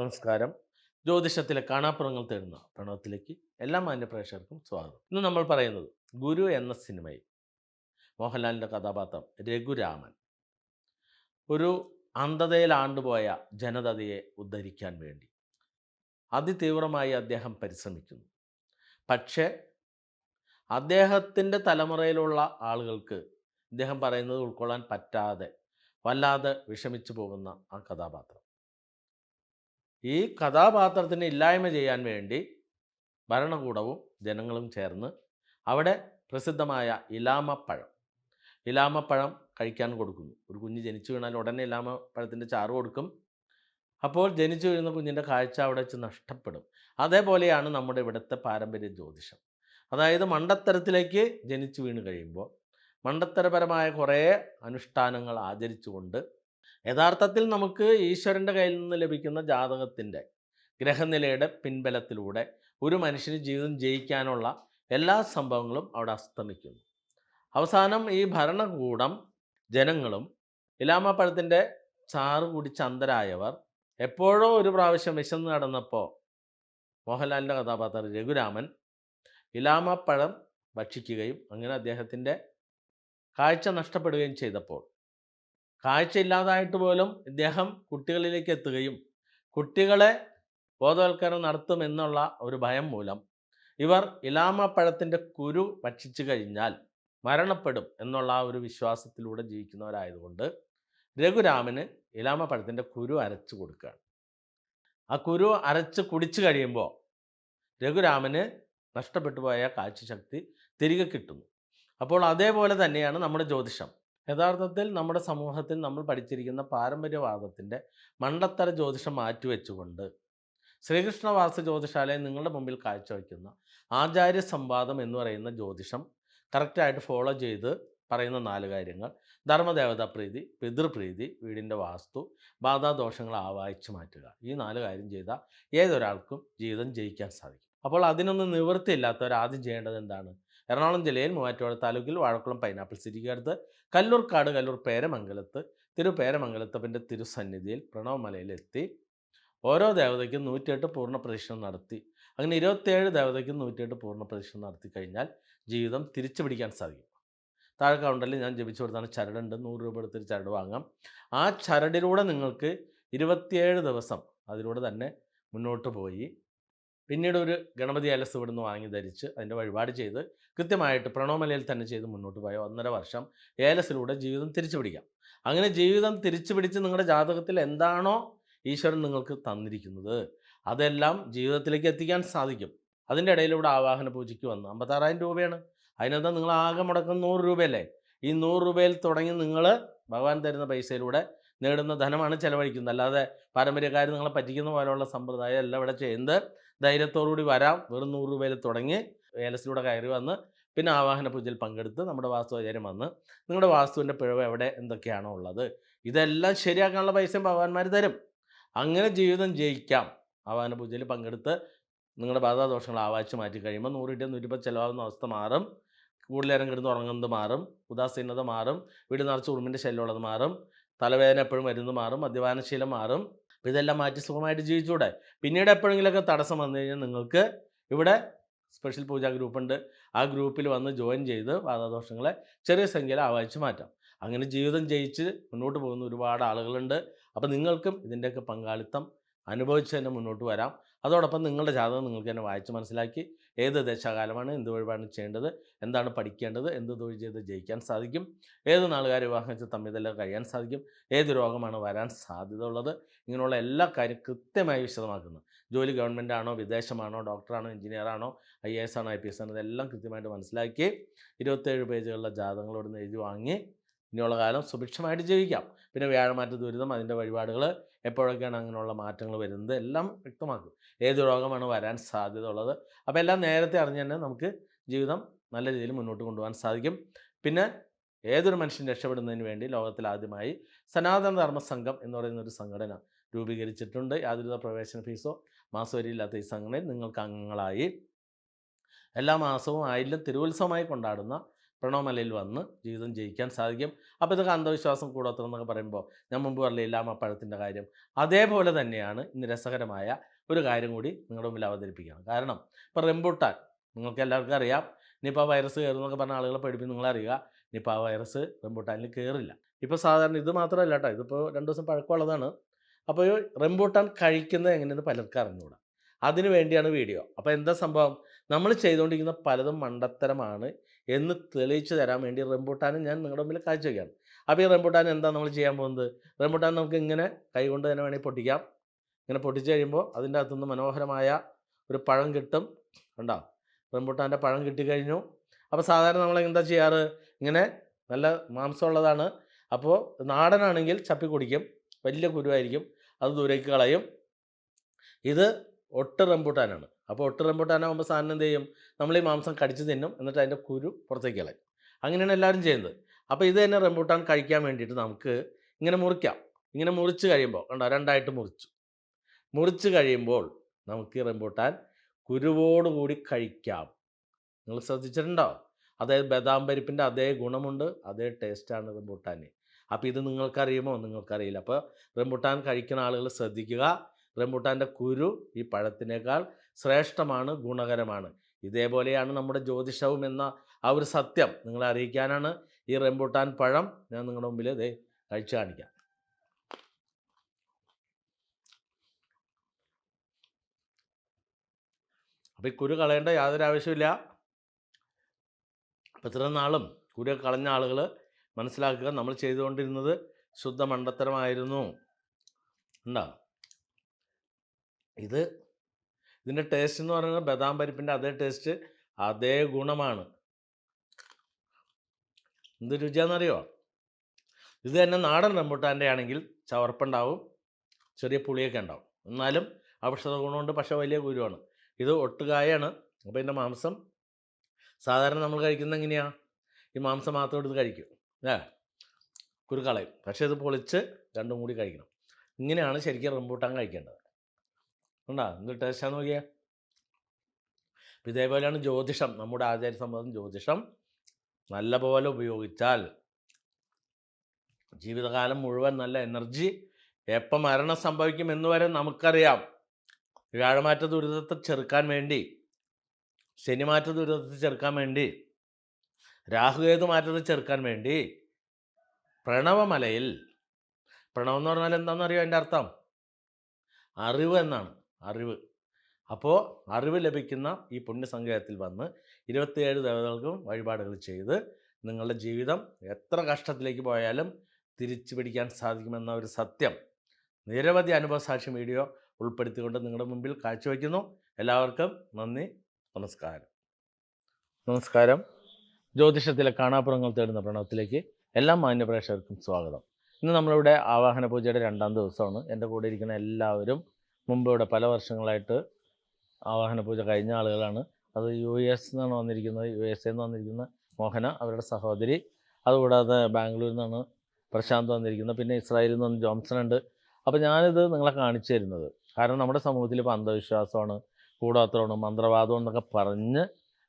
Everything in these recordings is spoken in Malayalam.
നമസ്കാരം. ജ്യോതിഷത്തിലെ കാണാപ്പുറങ്ങൾ തേടുന്ന പ്രണവത്തിലേക്ക് എല്ലാ മാന്യപ്രേക്ഷകർക്കും സ്വാഗതം. ഇന്ന് നമ്മൾ പറയുന്നത് ഗുരു എന്ന സിനിമയിൽ മോഹൻലാലിന്റെ കഥാപാത്രം രഘുരാമൻ. ഒരു അന്ധതയിൽ ആണ്ടുപോയ ജനതയെ ഉദ്ധരിക്കാൻ വേണ്ടി അതിതീവ്രമായി അദ്ദേഹം പരിശ്രമിക്കുന്നു. പക്ഷേ അദ്ദേഹത്തിന്റെ തലമുറയിലുള്ള ആളുകൾക്ക് അദ്ദേഹം പറയുന്നത് ഉൾക്കൊള്ളാൻ പറ്റാതെ വല്ലാതെ വിഷമിച്ചു പോകുന്ന ആ കഥാപാത്രം. ഈ കഥാപാത്രത്തിന് ഇല്ലായ്മ ചെയ്യാൻ വേണ്ടി ഭരണകൂടവും ജനങ്ങളും ചേർന്ന് അവിടെ പ്രസിദ്ധമായ ഇലാമപ്പഴം. ഇലാമപ്പഴം കഴിക്കാൻ കൊടുക്കുന്നു. ഒരു കുഞ്ഞ് ജനിച്ചു വീണാൽ ഉടനെ ഇലാമപ്പഴത്തിന്റെ ചാറ് കൊടുക്കും. അപ്പോൾ ജനിച്ചു വീഴുന്ന കുഞ്ഞിന്റെ കാഴ്ച അവിടെ വെച്ച് നഷ്ടപ്പെടും. അതേപോലെയാണ് നമ്മുടെ ഇവിടുത്തെ പാരമ്പര്യ ജ്യോതിഷം. അതായത് മണ്ടത്തരത്തിലേക്ക് ജനിച്ചു വീണ് കഴിയുമ്പോൾ മണ്ടത്തരപരമായ കുറേ അനുഷ്ഠാനങ്ങൾ ആചരിച്ചുകൊണ്ട് യഥാർത്ഥത്തിൽ നമുക്ക് ഈശ്വരന്റെ കയ്യിൽ നിന്ന് ലഭിക്കുന്ന ജാതകത്തിന്റെ ഗ്രഹനിലയുടെ പിൻബലത്തിലൂടെ ഒരു മനുഷ്യന് ജീവിതം ജയിക്കാനുള്ള എല്ലാ സംഭവങ്ങളും അവിടെ അസ്തമിക്കുന്നു. അവസാനം ഈ ഭരണകൂടം ജനങ്ങളും ഇലാമപ്പഴത്തിന്റെ ചാറ് കൂടി അന്തരായവർ എപ്പോഴോ ഒരു പ്രാവശ്യം വിശന്ന് നടന്നപ്പോൾ മോഹൻലാലിന്റെ കഥാപാത്രം രഘുരാമൻ ഇലാമപ്പഴം ഭക്ഷിക്കുകയും അങ്ങനെ അദ്ദേഹത്തിന്റെ കാഴ്ച നഷ്ടപ്പെടുകയും ചെയ്തപ്പോൾ കാഴ്ചയില്ലാതായിട്ട് പോലും ഇദ്ദേഹം കുട്ടികളിലേക്ക് എത്തുകയും കുട്ടികളെ ബോധവൽക്കരണം നടത്തുമെന്നുള്ള ഒരു ഭയം മൂലം ഇവർ ഇലാമപ്പഴത്തിന്റെ കുരു ഭക്ഷിച്ചു കഴിഞ്ഞാൽ മരണപ്പെടും എന്നുള്ള ആ ഒരു വിശ്വാസത്തിലൂടെ ജീവിക്കുന്നവരായതുകൊണ്ട് രഘുരാമന് ഇലാമപ്പഴത്തിന്റെ കുരു അരച്ചു കൊടുക്കുകയാണ്. ആ കുരു അരച്ച് കുടിച്ചു കഴിയുമ്പോൾ രഘുരാമന് നഷ്ടപ്പെട്ടു പോയ കാഴ്ചശക്തി തിരികെ കിട്ടുന്നു. അപ്പോൾ അതേപോലെ തന്നെയാണ് നമ്മുടെ ജ്യോതിഷം. യഥാർത്ഥത്തിൽ നമ്മുടെ സമൂഹത്തിൽ നമ്മൾ പഠിച്ചിരിക്കുന്ന പാരമ്പര്യവാദത്തിന്റെ മണ്ടത്തര ജ്യോതിഷം മാറ്റിവെച്ചുകൊണ്ട് ശ്രീകൃഷ്ണവാസ ജ്യോതിഷാലയം നിങ്ങളുടെ മുമ്പിൽ കാഴ്ചവെക്കുന്ന ആചാര്യ സംവാദം എന്ന് പറയുന്ന ജ്യോതിഷം കറക്റ്റായിട്ട് ഫോളോ ചെയ്ത് പറയുന്ന നാല് കാര്യങ്ങൾ. ധർമ്മദേവതാ പ്രീതി പിതൃപ്രീതി വീടിന്റെ വാസ്തു ബാധാദോഷങ്ങൾ ആവാഹിച്ച് മാറ്റുക. ഈ നാല് കാര്യം ചെയ്താൽ ഏതൊരാൾക്കും ജീവിതം ജയിക്കാൻ സാധിക്കും. അപ്പോൾ അതിനൊന്നും നിവൃത്തിയില്ലാത്തവർ ആദ്യം ചെയ്യേണ്ടത് എന്താണ്? എറണാകുളം ജില്ലയിൽ മൂവാറ്റുപുഴ താലൂക്കിൽ വാഴക്കുളം പൈനാപ്പിൾ സിറ്റിക്കടുത്ത് കല്ലൂർക്കാട് കല്ലൂർ പേരമംഗലത്ത് തിരു പേരമംഗലത്തപ്പന്റെ തിരുസന്നിധിയിൽ പ്രണവമലയിലെത്തി ഓരോ ദേവതയ്ക്കും നൂറ്റിയെട്ട് പൂർണ പ്രദക്ഷിണം നടത്തി. അങ്ങനെ ഇരുപത്തേഴ് ദേവതയ്ക്കും നൂറ്റിയെട്ട് പൂർണ പ്രദക്ഷിണം നടത്തി കഴിഞ്ഞാൽ ജീവിതം തിരിച്ചു പിടിക്കാൻ സാധിക്കും. താഴെ കൗണ്ടറിൽ ഞാൻ ജപിച്ചു കൊടുത്താണ് ചരടുണ്ട് നൂറ് രൂപ എടുത്തൊരു ചരട് വാങ്ങാം. ആ ചരടിലൂടെ നിങ്ങൾക്ക് ഇരുപത്തിയേഴ് ദിവസം അതിലൂടെ തന്നെ മുന്നോട്ട് പോയി. പിന്നീട് ഒരു ഗണപതി അലസ് ഇവിടുന്ന് വാങ്ങി ധരിച്ച് അതിന്റെ വഴിപാട് ചെയ്ത് കൃത്യമായിട്ട് പ്രണോമലയിൽ തന്നെ ചെയ്ത് മുന്നോട്ട് പോയ ഒന്നര വർഷം ഏലസിലൂടെ ജീവിതം തിരിച്ചു പിടിക്കാം. അങ്ങനെ ജീവിതം തിരിച്ചു പിടിച്ച് നിങ്ങളുടെ ജാതകത്തിൽ എന്താണോ ഈശ്വരൻ നിങ്ങൾക്ക് തന്നിരിക്കുന്നത് അതെല്ലാം ജീവിതത്തിലേക്ക് എത്തിക്കാൻ സാധിക്കും. അതിന്റെ ഇടയിലൂടെ ആവാഹന പൂജയ്ക്ക് വന്നു. അമ്പത്താറായിരം രൂപയാണ്. അതിനെന്താ നിങ്ങൾ ആകെ മുടക്കം നൂറ് രൂപയല്ലേ? ഈ നൂറ് രൂപയിൽ തുടങ്ങി നിങ്ങൾ ഭഗവാൻ തരുന്ന പൈസയിലൂടെ നേടുന്ന ധനമാണ് ചെലവഴിക്കുന്നത്. അല്ലാതെ പാരമ്പര്യക്കാർ നിങ്ങളെ പറ്റിക്കുന്ന പോലെയുള്ള സമ്പ്രദായം എല്ലാം ഇവിടെ ചെയ്യുന്നത്. ധൈര്യത്തോടുകൂടി വരാം. വെറും നൂറ് രൂപയിൽ തുടങ്ങി ഏലസിലൂടെ കയറി വന്ന് പിന്നെ ആവാഹന പൂജയിൽ പങ്കെടുത്ത് നമ്മുടെ വാസ്തുവാചാര്യം വന്ന് നിങ്ങളുടെ വാസ്തുവിന്റെ പിഴവ് എവിടെ എന്തൊക്കെയാണോ ഉള്ളത്. ഇതെല്ലാം ശരിയാക്കാനുള്ള പൈസയും ഭഗവാന്മാർ തരും. അങ്ങനെ ജീവിതം ജയിക്കാം. ആവാഹന പൂജയിൽ പങ്കെടുത്ത് നിങ്ങളുടെ ബാധാദോഷങ്ങൾ ആവാച്ച് മാറ്റി കഴിയുമ്പോൾ നൂറ് കിട്ടിയ നൂറ്റിപ്പത് ചിലവാകുന്ന അവസ്ഥ മാറും. കൂടുതലേരം കിടന്ന് ഉറങ്ങുന്നത് മാറും. ഉദാസീനത മാറും. വീട് നിറച്ച് ഉറുമ്പിന്റെ ശല്യമുള്ളത് മാറും. തലവേദന എപ്പോഴും മരുന്ന് മാറും മദ്യപാനശീലം മാറും. അപ്പോൾ ഇതെല്ലാം മാറ്റി സുഖമായിട്ട് ജീവിച്ചൂടെ? പിന്നീട് എപ്പോഴെങ്കിലുമൊക്കെ തടസ്സം വന്നു കഴിഞ്ഞാൽ നിങ്ങൾക്ക് ഇവിടെ സ്പെഷ്യൽ പൂജാ ഗ്രൂപ്പുണ്ട്. ആ ഗ്രൂപ്പിൽ വന്ന് ജോയിൻ ചെയ്ത് ബാധാദോഷങ്ങളെ ചെറിയ സംഖ്യയിൽ ആവാഹിച്ച് മാറ്റാം. അങ്ങനെ ജീവിതം ജയിച്ച് മുന്നോട്ട് പോകുന്ന ഒരുപാട് ആളുകളുണ്ട്. അപ്പോൾ നിങ്ങൾക്കും ഇതിന്റെയൊക്കെ പങ്കാളിത്തം അനുഭവിച്ച് തന്നെ മുന്നോട്ട് വരാം. അതോടൊപ്പം നിങ്ങളുടെ ജാതകം നിങ്ങൾക്ക് തന്നെ വായിച്ച് മനസ്സിലാക്കി ഏത് ദശാകാലമാണ് എന്ത് വഴിപാടാണ് ചെയ്യേണ്ടത് എന്താണ് പഠിക്കേണ്ടത് എന്ത് തൊഴിൽ ചെയ്ത് ജയിക്കാൻ സാധിക്കും ഏത് നാളുകാർ വിവാഹം വെച്ച് തമ്മിതെല്ലാം കഴിയാൻ സാധിക്കും ഏത് രോഗമാണ് വരാൻ സാധ്യത ഉള്ളത് ഇങ്ങനെയുള്ള എല്ലാ കാര്യം കൃത്യമായി വിശദമാക്കുന്നു. ജോലി ഗവൺമെന്റ് ആണോ വിദേശമാണോ ഡോക്ടറാണോ എഞ്ചിനീയറാണോ ഐ എ എസ് ആണോ ഐ പി എസ് ആണോ ഇതെല്ലാം കൃത്യമായിട്ട് മനസ്സിലാക്കി ഇരുപത്തേഴ് പേജുകളുടെ ജാതകങ്ങളോട് എഴുതി വാങ്ങി ഇനിയുള്ള കാലം സുഭിക്ഷമായിട്ട് ജീവിക്കാം. പിന്നെ വ്യാഴമാറ്റ ദുരിതം അതിന്റെ വഴിപാടുകൾ എപ്പോഴൊക്കെയാണ് അങ്ങനെയുള്ള മാറ്റങ്ങൾ വരുന്നത് എല്ലാം വ്യക്തമാക്കും. ഏത് രോഗമാണ് വരാൻ സാധ്യത ഉള്ളത് അപ്പോൾ എല്ലാം നേരത്തെ അറിഞ്ഞ് തന്നെ നമുക്ക് ജീവിതം നല്ല രീതിയിൽ മുന്നോട്ട് കൊണ്ടുപോകാൻ സാധിക്കും. പിന്നെ ഏതൊരു മനുഷ്യൻ രക്ഷപ്പെടുന്നതിന് വേണ്ടി ലോകത്തിൽ ആദ്യമായി സനാതന ധർമ്മ സംഘം എന്ന് പറയുന്ന ഒരു സംഘടന രൂപീകരിച്ചിട്ടുണ്ട്. യാതൊരുവിധ പ്രവേശന ഫീസോ മാസവരിയില്ലാത്ത ഈ സംഘടനയിൽ നിങ്ങൾക്ക് അംഗങ്ങളായി എല്ലാ മാസവും ആയില്യം തിരുവുത്സവമായി കൊണ്ടാടുന്ന പ്രണവമലയിൽ വന്ന് ജീവിതം ജയിക്കാൻ സാധിക്കും. അപ്പോൾ ഇതൊക്കെ അന്ധവിശ്വാസം കൂടോത്രം എന്നൊക്കെ പറയുമ്പോൾ ഞാൻ മുമ്പ് പറഞ്ഞ ഇല്ലാമ പഴത്തിന്റെ കാര്യം. അതേപോലെ തന്നെയാണ് ഇന്ന് രസകരമായ ഒരു കാര്യം കൂടി നിങ്ങളുടെ മുമ്പിൽ അവതരിപ്പിക്കണം കാരണം ഇപ്പോൾ റെമ്പൂട്ടാൻ നിങ്ങൾക്ക് എല്ലാവർക്കും അറിയാം നിപ്പ വൈറസ് കയറുന്നൊക്കെ പറഞ്ഞ ആളുകളെ പഠിപ്പിച്ച് നിങ്ങളറിയുക നിപ്പ വൈറസ് റെമ്പൂട്ടാനിൽ കയറില്ല. ഇപ്പോൾ സാധാരണ ഇത് മാത്രമല്ല കേട്ടോ ഇതിപ്പോൾ രണ്ട് ദിവസം പഴക്കമുള്ളതാണ്. അപ്പോൾ റെമ്പൂട്ടാൻ കഴിക്കുന്നത് എങ്ങനെയെന്ന് പലർക്കും അറിഞ്ഞുകൂടാ. അതിനു വേണ്ടിയാണ് വീഡിയോ. അപ്പോൾ എന്താ സംഭവം? നമ്മൾ ചെയ്തുകൊണ്ടിരിക്കുന്ന പലതും മണ്ടത്തരമാണ്. എന്ന് തെളിയിച്ചു തരാൻ വേണ്ടി റംബൂട്ടാനും ഞാൻ നിങ്ങളുടെ മുമ്പിൽ കാഴ്ചവെക്കുകയാണ് അപ്പോൾ ഈ റംബൂട്ടാൻ എന്താ നമ്മൾ ചെയ്യാൻ പോകുന്നത്? റംബൂട്ടാൻ നമുക്ക് ഇങ്ങനെ കൈകൊണ്ട് തന്നെ വേണമെങ്കിൽ പൊട്ടിക്കാം. ഇങ്ങനെ പൊട്ടിച്ച് കഴിയുമ്പോൾ അതിന്റെ അകത്തുനിന്ന് മനോഹരമായ ഒരു പഴം കിട്ടും. കണ്ടോ? റംബൂട്ടാന്റെ പഴം കിട്ടിക്കഴിഞ്ഞു അപ്പോൾ സാധാരണ നമ്മൾ എന്താ ചെയ്യാറ്? ഇങ്ങനെ നല്ല മാംസമുള്ളതാണ് അപ്പോൾ നാടനാണെങ്കിൽ ചപ്പി കുടിക്കും വലിയ കുരുവായിരിക്കും. അത് ദൂരേക്ക് കളയും. ഇത് ഒട്ട് റംബൂട്ടാനാണ്. അപ്പോൾ ഒട്ട് റംബൂട്ടാനാകുമ്പോൾ സാധനം എന്ത് ചെയ്യും? നമ്മൾ ഈ മാംസം കടിച്ച് തിന്നും എന്നിട്ട് അതിന്റെ കുരു പുറത്തേക്ക് കളയും അങ്ങനെയാണ് എല്ലാവരും ചെയ്യുന്നത്. അപ്പോൾ ഇത് തന്നെ റംബൂട്ടാൻ കഴിക്കാൻ വേണ്ടിയിട്ട് നമുക്ക് ഇങ്ങനെ മുറിക്കാം. ഇങ്ങനെ മുറിച്ച് കഴിയുമ്പോൾ കണ്ടോ? രണ്ടായിട്ട് മുറിച്ചു. മുറിച്ച് കഴിയുമ്പോൾ നമുക്ക് ഈ റംബൂട്ടാൻ കുരുവോടുകൂടി കഴിക്കാം. നിങ്ങൾ ശ്രദ്ധിച്ചിട്ടുണ്ടോ? അതായത് ബദാം പരിപ്പിന്റെ അതേ ഗുണമുണ്ട് അതേ ടേസ്റ്റാണ് റംബൂട്ടാന്. അപ്പോൾ ഇത് നിങ്ങൾക്കറിയുമോ? നിങ്ങൾക്കറിയില്ല. അപ്പോൾ റംബൂട്ടാൻ കഴിക്കുന്ന ആളുകൾ ശ്രദ്ധിക്കുക. റംബൂട്ടാന്റെ കുരു ഈ പഴത്തിനേക്കാൾ ശ്രേഷ്ഠമാണ് ഗുണകരമാണ്. ഇതേപോലെയാണ് നമ്മുടെ ജ്യോതിഷവും എന്ന ആ ഒരു സത്യം നിങ്ങളെ അറിയിക്കാനാണ് ഈ റംബൂട്ടാൻ പഴം ഞാൻ നിങ്ങളുടെ മുമ്പിൽ ദേ കഴിച്ചു കാണിക്കാം. അപ്പോൾ ഈ കുരു കളയേണ്ട യാതൊരു ആവശ്യമില്ല അപ്പോൾ ഇത്ര നാളും കുരു കളഞ്ഞ ആളുകൾ മനസ്സിലാക്കുക നമ്മൾ ചെയ്തുകൊണ്ടിരുന്നത് ശുദ്ധ മണ്ടത്തരമായിരുന്നു ഉണ്ടോ ഇത് ഇതിന്റെ ടേസ്റ്റ് എന്ന് പറയുന്നത് ബദാം പരിപ്പിന്റെ അതേ ടേസ്റ്റ് അതേ ഗുണമാണ്. എന്ത് രുചിയാണെന്നറിയോ ഇത് തന്നെ നാടൻ റംബുട്ടാന്റെ ആണെങ്കിൽ ചവർപ്പുണ്ടാവും ചെറിയ പുളിയൊക്കെ ഉണ്ടാവും. എന്നാലും ഔഷധ ഗുണമുണ്ട് പക്ഷേ വലിയ ഗുരുവാണ് ഇത് ഒട്ടുകായാണ്. അപ്പോൾ ഇതിന്റെ മാംസം സാധാരണ നമ്മൾ കഴിക്കുന്നത് എങ്ങനെയാണ് ഈ മാംസം മാത്രം എടുത്ത് കഴിക്കും ഏ കുരു കളയും പക്ഷേ ഇത് പൊളിച്ച് രണ്ടും കൂടി കഴിക്കണം. ഇങ്ങനെയാണ് ശരിക്കും റംബൂട്ടാൻ കഴിക്കേണ്ടത്. ഉണ്ടോ? എന്ത് ആണ് അപ്പം ഇതേപോലെയാണ് ജ്യോതിഷം. നമ്മുടെ ആചാര്യ സമ്മതം ജ്യോതിഷം നല്ലപോലെ ഉപയോഗിച്ചാൽ ജീവിതകാലം മുഴുവൻ നല്ല എനർജി എപ്പം മരണം സംഭവിക്കും എന്ന് വരെ നമുക്കറിയാം. വ്യാഴമാറ്റ ദുരിതത്തെ ചെറുക്കാൻ വേണ്ടി ശനിമാറ്റ ദുരിതത്തെ ചെറുക്കാൻ വേണ്ടി രാഹുകേതു മാറ്റത്തെ ചെറുക്കാൻ വേണ്ടി പ്രണവമലയിൽ പ്രണവം എന്ന് പറഞ്ഞാൽ എന്താണെന്നറിയോ അതിന്റെ അർത്ഥം? അറിവ് എന്നാണ്. അറിവ്. അപ്പോൾ അറിവ് ലഭിക്കുന്ന ഈ പുണ്യസങ്കേതത്തിൽ വന്ന് ഇരുപത്തിയേഴ് ദേവതകൾക്കും വഴിപാടുകൾ ചെയ്ത് നിങ്ങളുടെ ജീവിതം എത്ര കഷ്ടത്തിലേക്ക് പോയാലും തിരിച്ചു പിടിക്കാൻ സാധിക്കുമെന്ന ഒരു സത്യം. നിരവധി അനുഭവസാക്ഷി വീഡിയോ ഉൾപ്പെടുത്തിക്കൊണ്ട് നിങ്ങളുടെ മുമ്പിൽ കാഴ്ചവെക്കുന്നു എല്ലാവർക്കും നന്ദി. നമസ്കാരം. നമസ്കാരം. ജ്യോതിഷത്തിലെ കാണാപ്പുറങ്ങൾ തേടുന്ന പ്രണവത്തിലേക്ക് എല്ലാ മാന്യപ്രേക്ഷകർക്കും സ്വാഗതം. ഇന്ന് നമ്മളിവിടെ ആവാഹന പൂജയുടെ രണ്ടാം ദിവസമാണ്. എന്റെ കൂടെ ഇരിക്കുന്ന എല്ലാവരും മുമ്പ് ഇവിടെ പല വർഷങ്ങളായിട്ട് ആവാഹന പൂജ കഴിഞ്ഞ ആളുകളാണ്. അത് യു എസ് നിന്നാണ് വന്നിരിക്കുന്നത്. യു എസ് എന്ന് വന്നിരിക്കുന്ന മോഹന അവരുടെ സഹോദരി. അതുകൂടാതെ ബാംഗ്ലൂരിൽ നിന്നാണ് പ്രശാന്ത് വന്നിരിക്കുന്നത്. പിന്നെ ഇസ്രായേലിൽ നിന്ന് ജോംസൺ ഉണ്ട്. അപ്പോൾ ഞാനിത് നിങ്ങളെ കാണിച്ചു തരുന്നത്. കാരണം നമ്മുടെ സമൂഹത്തിൽ ഇപ്പോൾ അന്ധവിശ്വാസമാണ് കൂടാത്രമാണ് മന്ത്രവാദം എന്നൊക്കെ പറഞ്ഞ്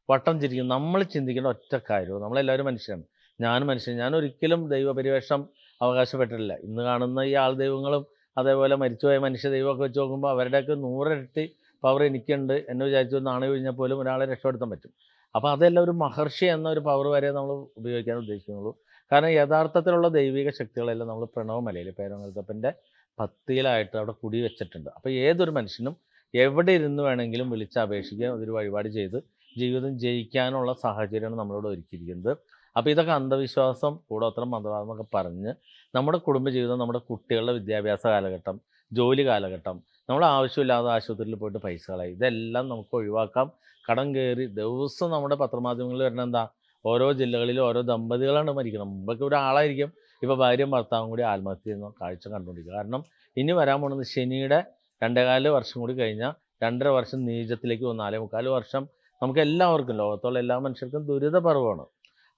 വട്ടം ചിരിക്കും. നമ്മൾ ചിന്തിക്കേണ്ട ഒറ്റ കാര്യവും നമ്മളെല്ലാവരും മനുഷ്യരാണ്. ഞാനും മനുഷ്യൻ. ഞാൻ ഒരിക്കലും ദൈവപരിവേഷം അവകാശപ്പെട്ടിട്ടില്ല. ഇന്ന് കാണുന്ന ഈ ആൾ ദൈവങ്ങളും അതേപോലെ മരിച്ചുപോയ മനുഷ്യ ദൈവമൊക്കെ വെച്ച് നോക്കുമ്പോൾ അവരുടെയൊക്കെ നൂറിരട്ടി പവർ എനിക്കുണ്ട് എന്നെ വിചാരിച്ചു നാണയം കഴിഞ്ഞാൽ പോലും ഒരാളെ രക്ഷപ്പെടുത്താൻ പറ്റും. അപ്പോൾ അതെല്ലാം ഒരു മഹർഷി എന്ന ഒരു പവർ വരെ നമ്മൾ ഉപയോഗിക്കാൻ ഉദ്ദേശിക്കുന്നുള്ളൂ. കാരണം യഥാർത്ഥത്തിലുള്ള ദൈവിക ശക്തികളെല്ലാം നമ്മൾ പ്രണവമലയിൽ പേരങ്ങൽത്തപ്പന്റെ പത്തിയിലായിട്ട് അവിടെ കുടി വെച്ചിട്ടുണ്ട്. അപ്പോൾ ഏതൊരു മനുഷ്യനും എവിടെ ഇരുന്ന് വേണമെങ്കിലും വിളിച്ച് അപേക്ഷിക്കുക അതൊരു വഴിപാട് ചെയ്ത് ജീവിതം ജയിക്കാനുള്ള സാഹചര്യമാണ് നമ്മളോട് ഒരുക്കിയിരിക്കുന്നത്. അപ്പോൾ ഇതൊക്കെ അന്ധവിശ്വാസം കൂടോത്രം മന്ത്രവാദം എന്നൊക്കെ പറഞ്ഞ് നമ്മുടെ കുടുംബജീവിതം നമ്മുടെ കുട്ടികളുടെ വിദ്യാഭ്യാസ കാലഘട്ടം ജോലി കാലഘട്ടം നമ്മൾ ആവശ്യമില്ലാതെ ആശുപത്രിയിൽ പോയിട്ട് പൈസ കളയും ഇതെല്ലാം നമുക്ക് ഒഴിവാക്കാം. കടം കയറി ദിവസം നമ്മുടെ പത്രമാധ്യമങ്ങളിൽ വരുന്ന എന്താ? ഓരോ ജില്ലകളിലും ഓരോ ദമ്പതികളാണ് മരിക്കുന്നത്. മുമ്പൊക്കെ ഒരാളായിരിക്കും. ഇപ്പോൾ ഭാര്യയും ഭർത്താവും കൂടി ആത്മഹത്യ ചെയ്യുന്ന കാഴ്ച കണ്ടുകൊണ്ടിരിക്കുക. കാരണം ഇനി വരാൻ പോകുന്നത് ശനിയുടെ രണ്ടേകാൽ വർഷം കൂടി കഴിഞ്ഞാൽ രണ്ടര വർഷം നീചത്തിലേക്ക് പോകും നാലേ മുക്കാൽ വർഷം നമുക്ക് എല്ലാവർക്കും ലോകത്തുള്ള എല്ലാ മനുഷ്യർക്കും ദുരിത പർവമാണ്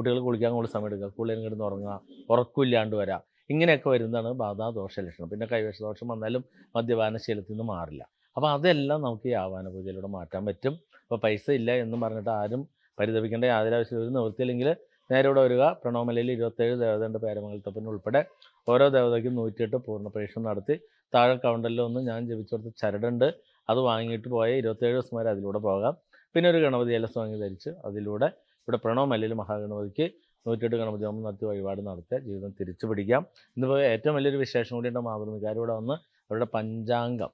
കുട്ടികൾ കുളിക്കാൻ കൂടുതൽ സമയം എടുക്കുക. കുളിയും കിടന്ന് ഉറങ്ങുക. ഉറക്കമില്ലാണ്ട് വരാം. ഇങ്ങനെയൊക്കെ വരുന്നതാണ് ബാധാ ദോഷ ലക്ഷണം. പിന്നെ കൈവശദോഷം വന്നാലും മദ്യപാനശീലത്തിൽ നിന്ന് മാറില്ല. അപ്പോൾ അതെല്ലാം നമുക്ക് ഈ ആവാന പൂജയിലൂടെ മാറ്റാൻ പറ്റും. അപ്പോൾ പൈസ ഇല്ല എന്ന് പറഞ്ഞിട്ട് ആരും പരിതപിക്കേണ്ട യാതൊരു ആവശ്യമില്ല ഒരു നിവൃത്തിയില്ലെങ്കിൽ നേരെ ഇവിടെ വരിക. പ്രണവമലയിൽ ഇരുപത്തേഴ് ദേവതയുടെ പേരമംഗലത്തപ്പന് ഉൾപ്പെടെ ഓരോ ദേവതയ്ക്കും നൂറ്റിയെട്ട് പൂർണ പരീക്ഷണം നടത്തി. താഴെ കൗണ്ടറിൽ ഒന്ന് ഞാൻ ജപിച്ചു കൊടുത്ത ചരടുണ്ട്. അത് വാങ്ങിയിട്ട് പോയ ഇരുപത്തേഴ് ദിവസം വരെ അതിലൂടെ പോകാം. പിന്നെ ഒരു ഗണപതി എലസ് വാങ്ങി ധരിച്ച് അതിലൂടെ ഇവിടെ പ്രണവ് മല്ലിൽ മഹാഗണപതിക്ക് നൂറ്റിയെട്ട് ഗണപതി ഹോമം നടത്തി വഴിപാട് നടത്തുക ജീവിതം തിരിച്ചു പിടിക്കാം. ഇന്നിപ്പോൾ ഏറ്റവും വലിയൊരു വിശേഷം കൂടിയുണ്ട് മാതൃമികാർ ഇവിടെ വന്ന് അവരുടെ പഞ്ചാംഗം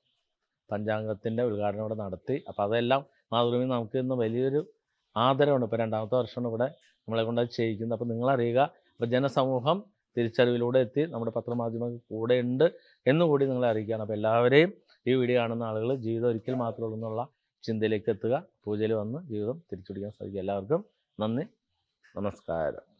പഞ്ചാംഗത്തിന്റെ ഉദ്ഘാടനം ഇവിടെ നടത്തി. അപ്പോൾ അതെല്ലാം മാതൃഭൂമി നമുക്ക് ഇന്ന് വലിയൊരു ആദരവുണ്ട്. ഇപ്പോൾ രണ്ടാമത്തെ വർഷമാണ് ഇവിടെ നമ്മളെ കൊണ്ട് അത് ചെയ്യിക്കുന്നത്. അപ്പോൾ നിങ്ങളറിയുക അപ്പോൾ ജനസമൂഹം തിരിച്ചറിവിലൂടെ എത്തി നമ്മുടെ പത്രമാധ്യമങ്ങൾ കൂടെ ഉണ്ട് എന്നുകൂടി നിങ്ങളെ അറിയിക്കുകയാണ്. അപ്പോൾ എല്ലാവരെയും ഈ വീഡിയോ കാണുന്ന ആളുകൾ ജീവിതം ഒരിക്കൽ മാത്രമേ ഉള്ളൂ എന്നുള്ള ചിന്തയിലേക്ക് എത്തുക. പൂജയിൽ വന്ന് ജീവിതം തിരിച്ചുപിടിക്കാൻ സാധിക്കും എല്ലാവർക്കും നന്ദി. നമസ്കാരം.